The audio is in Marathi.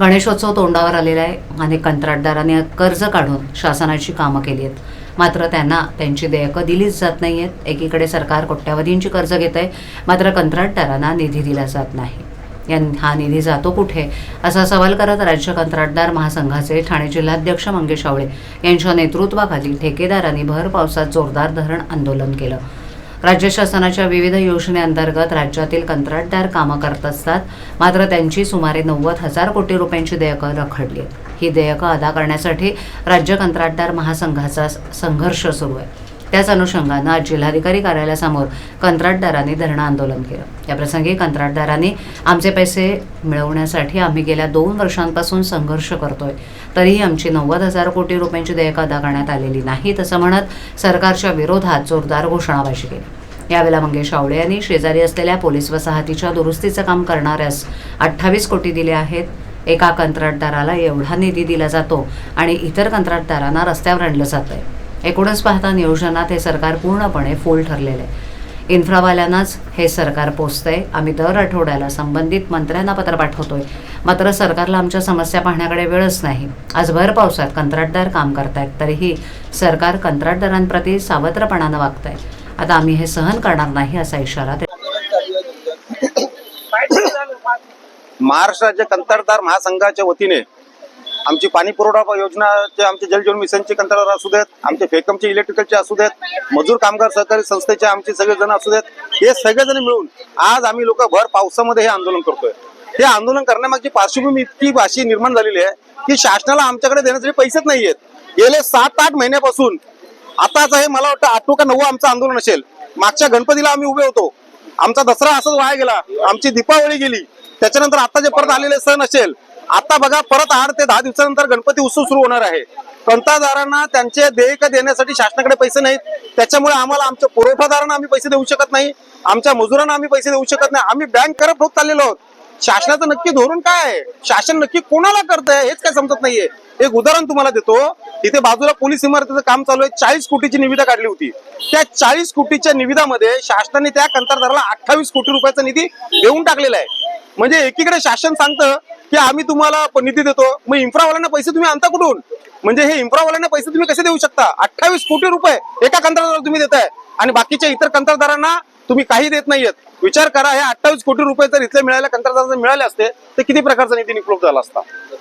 गणेशोत्सव तोंडावर आलेला आहे. अनेक कंत्राटदारांनी कर्ज काढून शासनाची कामं केली आहेत. मात्र त्यांना त्यांची देयकं दिलीच जात नाही आहेत एकीकडे सरकार कोट्यावधींची कर्ज घेत आहे मात्र कंत्राटदारांना निधी दिला जात नाही. यां हा निधी जातो कुठे? असा सवाल करत राज्य कंत्राटदार महासंघाचे ठाणे जिल्हाध्यक्ष मंगेश आवळे यांच्या नेतृत्वाखाली ठेकेदारांनी भर पावसात जोरदार धरण आंदोलन केलं. राज्य शासनाच्या विविध योजनेअंतर्गत राज्यातील कंत्राटदार कामं करत असतात. मात्र त्यांची सुमारे नव्वद हजार कोटी रुपयांची देयकं रखडली आहेत. ही देयकं अदा करण्यासाठी राज्य कंत्राटदार महासंघाचा संघर्ष सुरू आहे. त्याच अनुषंगानं आज जिल्हाधिकारी कार्यालयासमोर कंत्राटदारांनी धरणं आंदोलन केलं. याप्रसंगी कंत्राटदारांनी आमचे पैसे मिळवण्यासाठी आम्ही गेल्या दोन वर्षांपासून संघर्ष करतोय. तरीही आमची नव्वद हजार कोटी रुपयांची देयकं अदा करण्यात आलेली नाही तसं म्हणत सरकारच्या विरोधात जोरदार घोषणाबाजी केली. यावेळेला मंगेश आवळे यांनी शेजारी असलेल्या पोलीस वसाहतीच्या दुरुस्तीचं काम करणाऱ्यास अठ्ठावीस कोटी दिले आहेत. एका कंत्राटदाराला एवढा निधी दिला जातो आणि इतर कंत्राटदारांना रस्त्यावर आणलं जातं आहे एकूणच पाहता नियोजनात हे सरकार पूर्णपणे फोल ठरलेलं आहे. इन्फ्रावाल्यांनाच हे सरकार पोचतंय. आम्ही दर आठवड्याला संबंधित मंत्र्यांना पत्र पाठवतोय. मात्र सरकारला आमच्या समस्या पाहण्याकडे वेळच नाही. आज भर पावसात कंत्राटदार काम करतायत तरीही सरकार कंत्राटदारांप्रती सावत्रपणानं वागतंय. आता आम्ही हे सहन करणार नाही असा इशारा ते कंत्राटदार महासंघाच्या वतीने आमची पाणी पुरवठा योजनाचे आमचे जलजीवन मिशनचे कंत्राटदार असू देत आमचे फेकमचे इलेक्ट्रिकलचे असू देत मजूर कामगार सहकारी संस्थेचे आमचे सगळेजण असू देत हे सगळेजण मिळून आज आम्ही लोक भर पावसामध्ये हे आंदोलन करतोय. हे आंदोलन करण्यामागची पार्श्वभूमी इतकी अशी निर्माण झालेली आहे की शासनाला आमच्याकडे देण्यासाठी पैसेच नाही आहेत गेले सात आठ महिन्यापासून आताच हे मला वाटतं आठवं का नऊ आमचं आंदोलन असेल. मागच्या गणपतीला आम्ही उभे होतो. आमचा दसरा असंच वाया गेला. आमची दीपावली गेली. त्याच्यानंतर आता जे परत आलेले सण असेल आता बघा परत आठ ते दहा दिवसानंतर गणपती उत्सव सुरू होणार आहे. कंत्राटदारांना त्यांचे देयक देण्यासाठी शासनाकडे पैसे नाहीत. त्याच्यामुळे आम्हाला आमच्या पुरवठादारांना आम्ही पैसे देऊ शकत नाही. आमच्या मजुरांना आम्ही पैसे देऊ शकत नाही. आम्ही बँक करप्ट होत चाललेलो आहोत. शासनाचं नक्की धोरण काय आहे? शासन नक्की कोणाला करतंय? हेच काय समजत नाहीये. एक उदाहरण तुम्हाला देतो. तिथे बाजूला पोलीस इमारतीचं काम चालू आहे. चाळीस कोटीची निविदा काढली होती. त्या चाळीस कोटीच्या निविदामध्ये शासनाने त्या कंत्राटदाराला अठ्ठावीस कोटी रुपयाचा निधी देऊन टाकलेला आहे. म्हणजे एकीकडे शासन सांगतं की आम्ही तुम्हाला निधी देतो. मग इन्फ्रावाल्यांना पैसे तुम्ही आणता कुठून? म्हणजे हे इन्फ्रावाल्यांना पैसे तुम्ही कसे देऊ शकता? अठ्ठावीस कोटी रुपये एका कंत्राटदाराला तुम्ही देताय. आणि बाकीच्या इतर कंत्राटदारांना तुम्ही काही देत नाहीयेत. विचार करा हे अठ्ठावीस कोटी रुपये जर इथले मिळाल्या कंत्राटदारांना मिळाले असते तर किती प्रकारचा निधी उपलब्ध झाला असता?